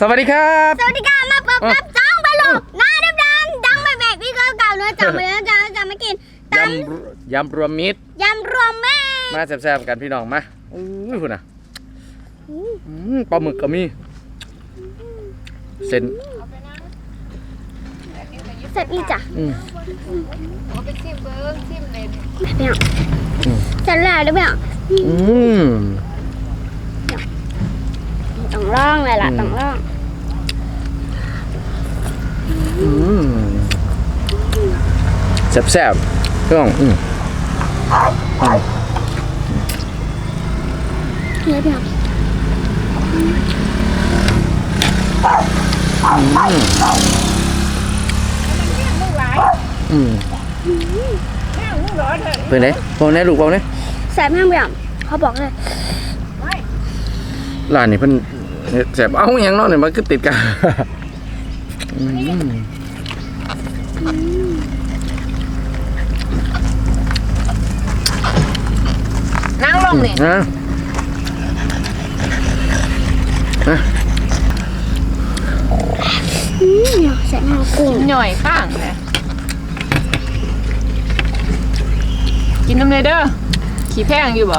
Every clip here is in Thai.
สวัสดีครับ สวัสดีค่ะมาพบกับจ้องบอลลูกหน้าดำดำๆดังแบบแบบพี่เก่าๆเนื้อจังไปแล้วจะจะมากินตยำยำรวมมิตรำยำรวมแม่มาแซ่บๆกันพี่น้องมาอุ้ยคุณอะอืมปลาหมึกก็มีเส้นเสร็จอีจ้ะอืมเอาไปชิมเบิ้งชิมเลยเนี่ยเสร็จแล้วหรือเปล่าอืม ต้องร่องเลยล่ะอืมต้องร่องอืมแซ่บๆพี่น้องอืมเนี่ยเปล่าอืมเป็นไงบอกแน่ลูกบอกแน่แสบแม่งเปล่าเขาบอกเลยร้านนี้เพิ่น แซ่บเอ้าอหยังเนาะเนี่ยมันก็ติดกันอืมนั่งลงนี่นะอืมเนี่ยแสบแม่งกุ้งหน่อยข้างนะกินน้ำเลยเด้อ ขี้แพงอยู่บ่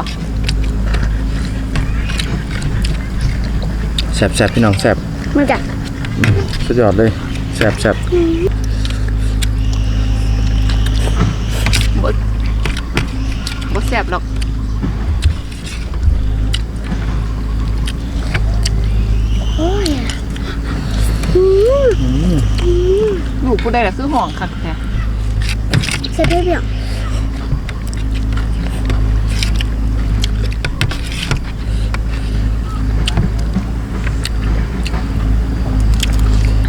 แซ่บแซ่บพี่น้องแซ่บมันจะสุดยอดเลยแซ่บแซ่บบ่บ่แซ่บหรอกโอ้ยอืมลูกผู้ใดล่ะคือห่องคักแท้เสร็จได้เปล่า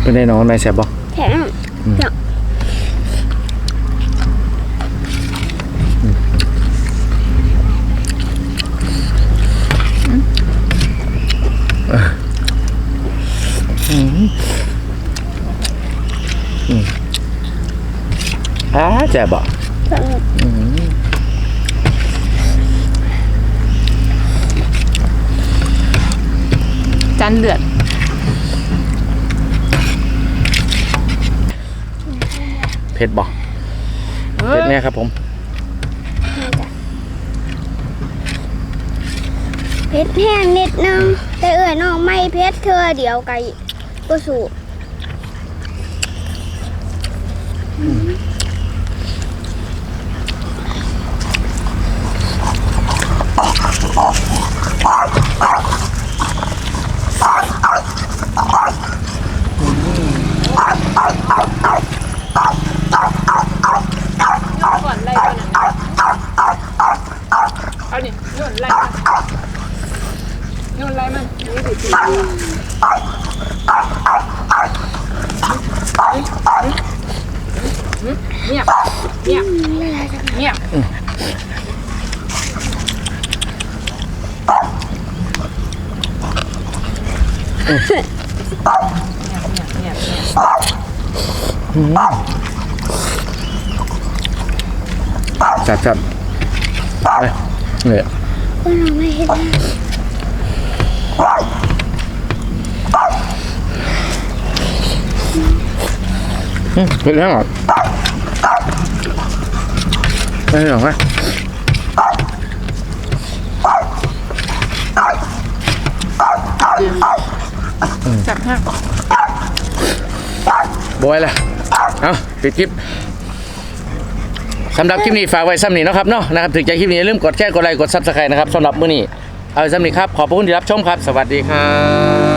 เป็นไงน้องนายแซ่บบ่แข็งเปล่าอ่าแซ่บบ่แสบแม่งจานเดือด เผ็ดบ่เฮ้เผ็ดยแน่ครับผมเพชรแห้งนิดนึงแต่เอื่อยน้องไม่เพชรเธอเดียวไก่ก็สู่ ก่อนไล่ก่อนนะเอานี่ โยนไล่มันโยนไล่มันนี่ดิเงียบเงียบเงียบแซ่บแซ่บไปเนี่ย ก็น้องไม่เห็นอืมเผ็ดแน่หรอไม่หรอกไหมจับห้าบอยละเอาปิดคลิป สำหรับคลิปนี้ฝากไว้ซ้ำนี้นะครับเนาะนะครับถึงใจคลิปนี้อย่าลืมกดแชร์กดไลค์กดซับสไครต์นะครับสำหรับมื้อนี้เอาซ้ำนี้ครับขอบพระคุณที่รับชมครับ สวัสดีครับ